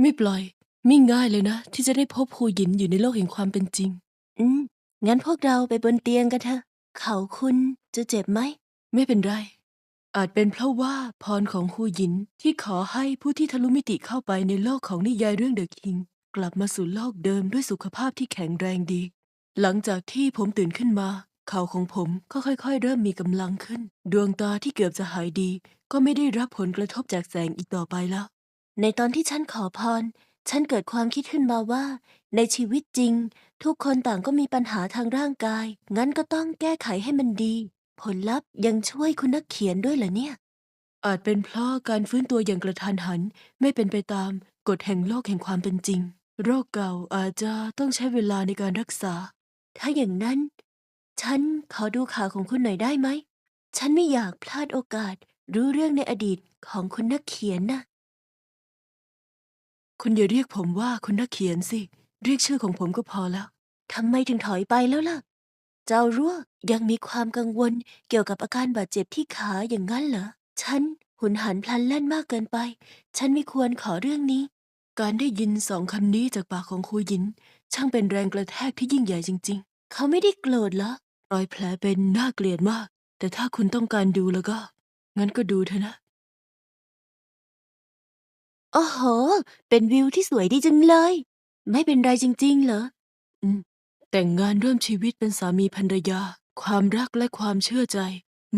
ไม่ปล่อย ไม่ง่ายเลยนะ ที่จะได้พบฮูหยินอยู่ในโลกแห่งความเป็นจริง อืม งั้นพวกเราไปบนเตียงกันเถอะ เขาคุณจะเจ็บไหม ไม่เป็นไร อาจเป็นเพราะว่าพรของฮูหยินที่ขอให้ผู้ที่ทะลุมิติเข้าไปในโลกของนิยายเรื่องเดอะคิง กลับมาสู่โลกเดิมด้วยสุขภาพที่แข็งแรงดี หลังจากที่ผมตื่นขึ้นมา เข่าของผมก็ค่อย ๆ เริ่มมีกำลังขึ้น ดวงตาที่เกือบจะหายดี ก็ไม่ได้รับผลกระทบจากแสงอีกต่อไปแล้ว ในตอนที่ฉันขอพร ฉันเกิดความคิดขึ้นมาว่า ในชีวิตจริง ทุกคนต่างก็มีปัญหาทางร่างกาย งั้นก็ต้องแก้ไขให้มันดี ผลลัพธ์ยังช่วยคุณนักเขียนด้วยเหรอเนี่ย อาจเป็นเพราะการฟื้นตัวอย่างกระทันหัน ไม่เป็นไปตามกฎแห่งโลกแห่งความเป็นจริง โรคเก่าอาจจะต้องใช้เวลาในการรักษา ถ้าอย่างนั้น ฉันขอดูข่าวของคุณหน่อยได้ไหม ฉันไม่อยากพลาดโอกาสรู้เรื่องในอดีตของคุณนักเขียนนะ คุณอย่าเรียกผมว่าคุณนักเขียนสิ เรียกชื่อของผมก็พอแล้ว ทำไมถึงถอยไปแล้วล่ะ เจ้ารั่วยังมีความกังวลเกี่ยวกับอาการบาดเจ็บที่ขาอย่างนั้นเหรอ ฉันหุนหันพลันแล่นมากเกินไป ฉันไม่ควรขอเรื่องนี้ การได้ยินสองคำนี้จากปากของครูหยิน ช่างเป็นแรงกระแทกที่ยิ่งใหญ่จริง ๆ เขาไม่ได้โกรธเหรอ รอยแผลเป็นน่าเกลียดมาก แต่ถ้าคุณต้องการดูแล้วก็ งั้นก็ดูเถอะนะ โอ้โห เป็นวิวที่สวยดีจังเลย ไม่เป็นไรจริง ๆ เหรอแต่งงานร่วมชีวิตเป็นสามีภรรยา ความรักและความเชื่อใจ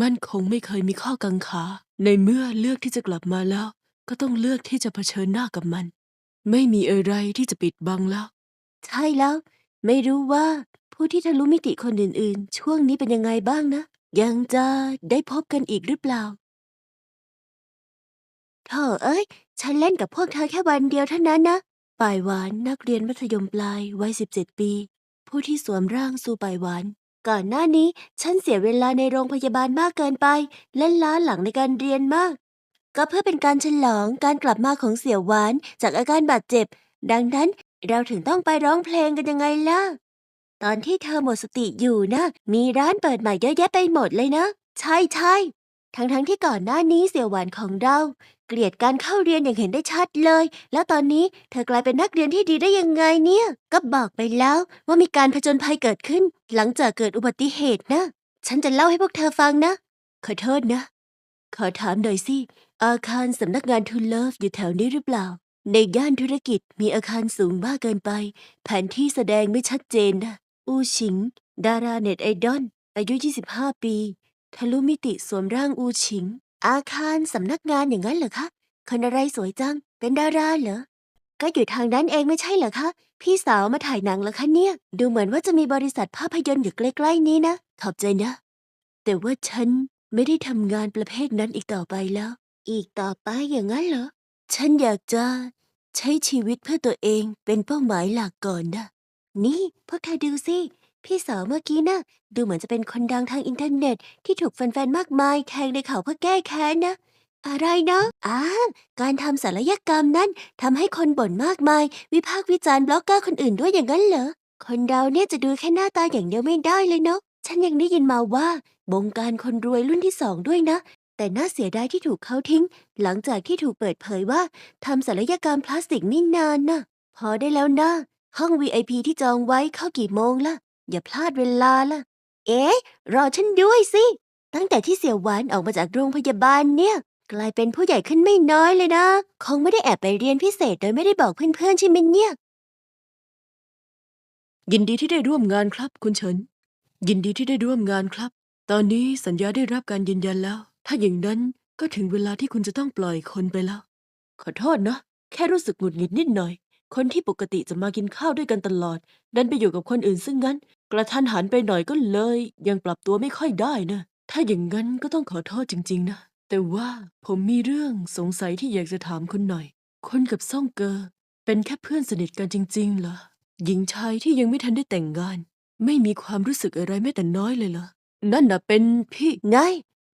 มั่นคงไม่เคยมีข้อกังขา ในเมื่อเลือกที่จะกลับมาแล้ว ก็ต้องเลือกที่จะเผชิญหน้ากับมัน ไม่มีอะไรที่จะปิดบังแล้ว ใช่แล้ว ไม่รู้ว่าผู้ที่ทะลุมิติคนอื่น ๆ ช่วงนี้เป็นยังไงบ้างนะ ยังจะได้พบกันอีกหรือเปล่า เธอเอ้ย ฉันเล่นกับพวกเธอแค่วันเดียวเท่านั้นนะ ป่ายหวานนักเรียนมัธยมปลายวัย17ปี ผู้ที่สวมร่างสู่ป่ายหวาน ก่อนหน้านี้ฉันเสียเวลาในโรงพยาบาลมากเกินไปและล้าหลังในการเรียนมาก ก็เพื่อเป็นการฉลองการกลับมาของเสี่ยวหวานจากอาการบาดเจ็บ ดังนั้นเราถึงต้องไปร้องเพลงกันยังไงล่ะ ตอนที่เธอหมดสติอยู่นะ มีร้านเปิดใหม่เยอะแยะไปหมดเลยนะ ใช่ใช่ทั้งทั้งๆที่ก่อนหน้านี้เสี่ยวหวานของเรา เกลียดการเข้าเรียนอย่างเห็นได้ชัดเลย แล้วตอนนี้เธอกลายเป็นนักเรียนที่ดีได้ยังไงเนี่ย ก็บอกไปแล้วว่ามีการผจญภัยเกิดขึ้น หลังจากเกิดอุบัติเหตุนะ ฉันจะเล่าให้พวกเธอฟังนะ ขอโทษนะ ขอถามหน่อยสิ อาคารสำนักงานทูเลิฟอยู่แถวนี้หรือเปล่า ในย่านธุรกิจมีอาคารสูงมากเกินไป แผนที่แสดงไม่ชัดเจนนะ อูชิง ดาราเน็ตไอดอลอายุ 25 ปี ทะลุมิติสวมร่างอูชิง อาคารสำนักงานอย่างนั้นเหรอคะ คนอะไรสวยจัง เป็นดาราเหรอ ก็อยู่ทางนั้นเองไม่ใช่เหรอคะ พี่สาวมาถ่ายหนังเหรอคะเนี่ย ดูเหมือนว่าจะมีบริษัทภาพยนตร์อยู่ใกล้ๆนี้นะ ขอบใจนะ แต่ว่าฉันไม่ได้ทำงานประเภทนั้นอีกต่อไปแล้ว อีกต่อไปอย่างนั้นเหรอ ฉันอยากจะใช้ชีวิตเพื่อตัวเองเป็นเป้าหมายหลักก่อนนะ นี่พวกเธอดูสิ พี่สาวเมื่อกี้นะ่ะดูเหมือนจะเป็นคนดังทางอินเทอร์เน็ต ที่ถูกแฟนๆ มากมายแทงในเขาเพื่อแก้แค้นนะ อะไรนะอ่าการทำศัลยกรรมนั้นทำให้คนบ่นมากมาย วิพากษ์วิจารณ์บล็อกเกอร์คนอื่นด้วยอย่างนั้นเหรอ คนเราเนี่ยจะดูแค่หน้าตาอย่างเดียวไม่ได้เลยเนาะฉันยังได้ยินมาว่าบงการคนรวยรุ่นที่สองด้วยนะ แต่น่าเสียดายที่ถูกเขาทิ้ง หลังจากที่ถูกเปิดเผยว่าทำศัลยกรรมพลาสติกนี่นานนะพอได้แล้วนะห้อง VIP ที่จองไว้เข้ากี่โมงล่ะ อย่าพลาดเวลาล่ะ เอ๊ะ รอฉันด้วยสิ ตั้งแต่ที่เสี่ยวหวานออกมาจากโรงพยาบาลเนี่ย กลายเป็นผู้ใหญ่ขึ้นไม่น้อยเลยนะ คงไม่ได้แอบไปเรียนพิเศษโดยไม่ได้บอกเพื่อนๆใช่ไหมเนี่ย ยินดีที่ได้ร่วมงานครับ คุณเฉิน ยินดีที่ได้ร่วมงานครับ ตอนนี้สัญญาได้รับการยืนยันแล้ว ถ้าอย่างนั้นก็ถึงเวลาที่คุณจะต้องปล่อยคนไปแล้ว ขอโทษนะ แค่รู้สึกหงุดหงิดนิดหน่อย คนที่ปกติจะมากินข้าวด้วยกันตลอด ดันไปอยู่กับคนอื่นซึ่งงั้น กระทันหันไปหน่อยก็เลย ยังปรับตัวไม่ค่อยได้นะ ถ้าอย่างนั้นก็ต้องขอโทษจริง ๆ นะ แต่ว่าผมมีเรื่องสงสัยที่อยากจะถามคุณหน่อยคุณกับซ่องเกอเป็นแค่เพื่อนสนิทกันจริง ๆ เหรอ หญิงชายที่ยังไม่ทันได้แต่งงาน ไม่มีความรู้สึกอะไรแม้แต่น้อยเลยเหรอ นั่นน่ะเป็นพี่ไง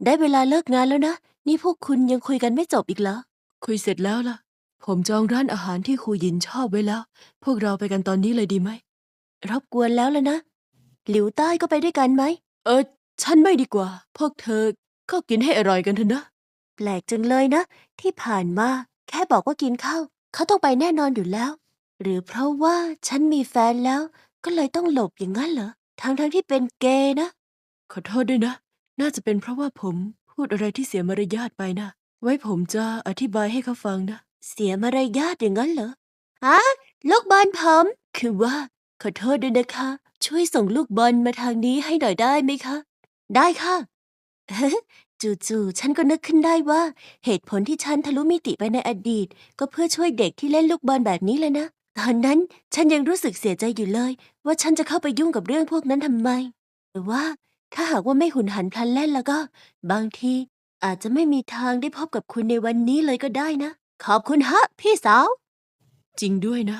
ได้เวลาเลิกงานแล้วนะ นี่พวกคุณยังคุยกันไม่จบอีกเหรอ คุยเสร็จแล้วล่ะ ผมจองร้านอาหารที่ครูหยินชอบไว้แล้ว พวกเราไปกันตอนนี้เลยดีไหม รบกวนแล้วล้วนะ หลิวใต้ก็ไปด้วยกันไหม เออ ฉันไม่ดีกว่า พวกเธอก็กินให้อร่อยกันเถอะนะ แปลกจังเลยนะ ที่ผ่านมาแค่บอกว่ากินข้าวเขาต้องไปแน่นอนอยู่แล้ว หรือเพราะว่าฉันมีแฟนแล้ว ก็เลยต้องหลบอย่างนั้นเหรอทั้งทั้งๆที่เป็นเกย์นะ ขอโทษด้วยนะ น่าจะเป็นเพราะว่าผมพูดอะไรที่เสียมารยาทไปนะ ไว้ผมจะอธิบายให้เขาฟังนะ เสียมารยาทอย่างนั้นเหรอฮะลูกบอลผม คือว่า ขอโทษด้วยนะคะ ช่วยส่งลูกบอลมาทางนี้ให้หน่อยได้ไหมคะ ได้ค่ะจู่ๆฉันก็นึกขึ้นได้ว่า เหตุผลที่ฉันทะลุมิติไปในอดีต ก็เพื่อช่วยเด็กที่เล่นลูกบอลแบบนี้เลยนะ ตอนนั้นฉันยังรู้สึกเสียใจอยู่เลย ว่าฉันจะเข้าไปยุ่งกับเรื่องพวกนั้นทำไม แต่ว่าถ้าหากว่าไม่หุนหันพลันแล่นแล้วก็ บางทีอาจจะไม่มีทางได้พบกับคุณในวันนี้เลยก็ได้นะ ขอบคุณฮะ พี่สาว จริงด้วยนะ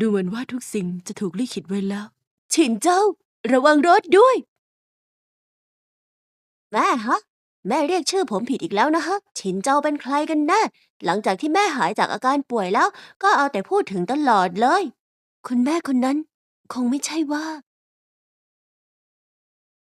ดูเหมือนว่าทุกสิ่งจะถูกลิขิตไว้แล้ว ฉินเจ้า ระวังรถด้วย แม่ฮะ แม่เรียกชื่อผมผิดอีกแล้วนะฮะ ฉินเจ้าเป็นใครกันแน่ หลังจากที่แม่หายจากอาการป่วยแล้ว ก็เอาแต่พูดถึงตลอดเลย คุณแม่คนนั้น คงไม่ใช่ว่า